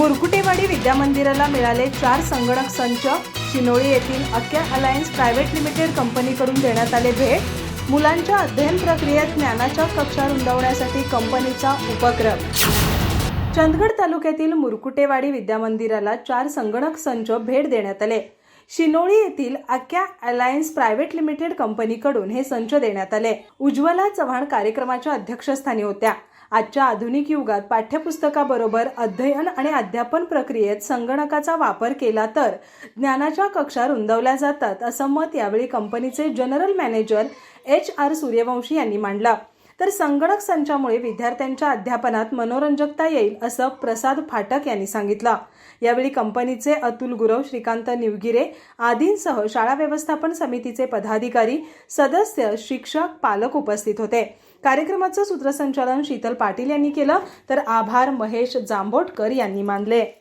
मुरकुटेवाडी विद्यामंदिराला मिळाले चार संगणक संच. शिनोळी येथील अक्या अलायन्स प्रायव्हेट लिमिटेड कंपनीकडून देण्यात आले भेट. मुलांच्या अध्ययन प्रक्रियेत ज्ञानाच्या कक्षा रुंदवण्यासाठी कंपनीचा उपक्रम. चंदगड तालुक्यातील मुरकुटेवाडी विद्यामंदिराला चार संगणक संच भेट देण्यात आले. शिनोळी येथील अक्या अलायन्स प्रायव्हेट लिमिटेड कंपनीकडून हे संच देण्यात आले. उज्ज्वला चव्हाण कार्यक्रमाच्या अध्यक्षस्थानी होत्या. आजच्या आधुनिक युगात पाठ्यपुस्तकाबरोबर अध्ययन आणि अध्यापन प्रक्रियेत संगणकाचा वापर केला तर ज्ञानाच्या कक्षा रुंदवल्या जातात असं मत यावेळी कंपनीचे general manager H R Suryawanshi यांनी मांडलं. तर संगणक संचामुळे विद्यार्थ्यांच्या अध्यापनात मनोरंजकता येईल असं प्रसाद फाटक यांनी सांगितलं. यावेळी कंपनीचे अतुल गुरव श्रीकांत निवगिरे आदींसह शाळा व्यवस्थापन समितीचे पदाधिकारी सदस्य शिक्षक पालक उपस्थित होते. कार्यक्रमाचं सूत्रसंचालन शीतल पाटील यांनी केलं. तर आभार महेश जांभोटकर यांनी मानले.